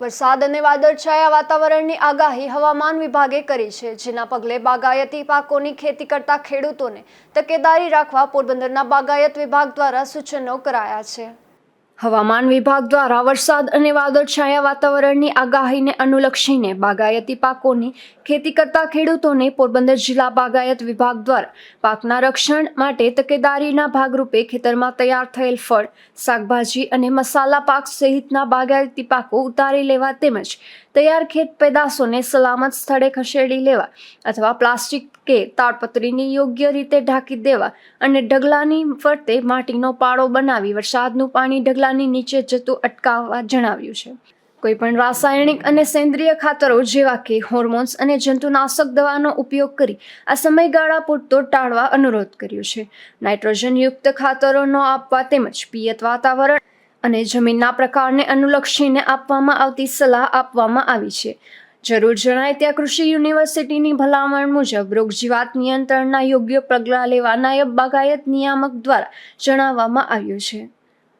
વરસાદ અને વાદળછાયા વાતાવરણની આગાહી હવામાન વિભાગે કરી છે, જેના પગલે બાગાયતી પાકોની ખેતી કરતા ખેડૂતોને તકેદારી રાખવા પોરબંદરના બાગાયત વિભાગ દ્વારા સૂચનો કરાયા છે. હવામાન વિભાગ દ્વારા વરસાદ અને વાદળછાયા વાતાવરણની આગાહીને અનુલક્ષીને બાગાયતી પાકોની ખેતી કરતા ખેડૂતોને પોરબંદર જિલ્લા બાગાયત વિભાગ દ્વારા પાકના રક્ષણ માટે તકેદારીના ભાગરૂપે ખેતરમાં તૈયાર થયેલ ફળ, શાકભાજી અને મસાલા પાક સહિતના બાગાયતી પાકો ઉતારી લેવા તેમજ તૈયાર ખેત પેદાશોને સલામત સ્થળે ખસેડી લેવા અથવા પ્લાસ્ટિક કે તાડપત્રીની યોગ્ય રીતે ઢાંકી દેવા અને ઢગલાની ફરતે માટીનો પાળો બનાવી વરસાદનું પાણી ઢગલાની નીચે જતું અટકાવવા જણાવ્યું છે. કોઈપણ રાસાયણિક અને સેન્દ્રિય ખાતરો જેવા કે હોર્મોન્સ અને જંતુનાશક દવાનો ઉપયોગ કરી આ સમયગાળા પૂરતો ટાળવા અનુરોધ કર્યો છે. નાઇટ્રોજનયુક્ત ખાતરો ન આપવા તેમજ પિયત વાતાવરણ અને જમીનના પ્રકારને અનુલક્ષીને આપવામાં આવતી સલાહ આપવામાં આવી છે. જરૂર જણાય ત્યાં કૃષિ યુનિવર્સિટીની ભલામણ મુજબ રોગજીવાત નિયંત્રણના યોગ્ય પગલાં લેવા નાયબ બાગાયત નિયામક દ્વારા જણાવવામાં આવ્યું છે.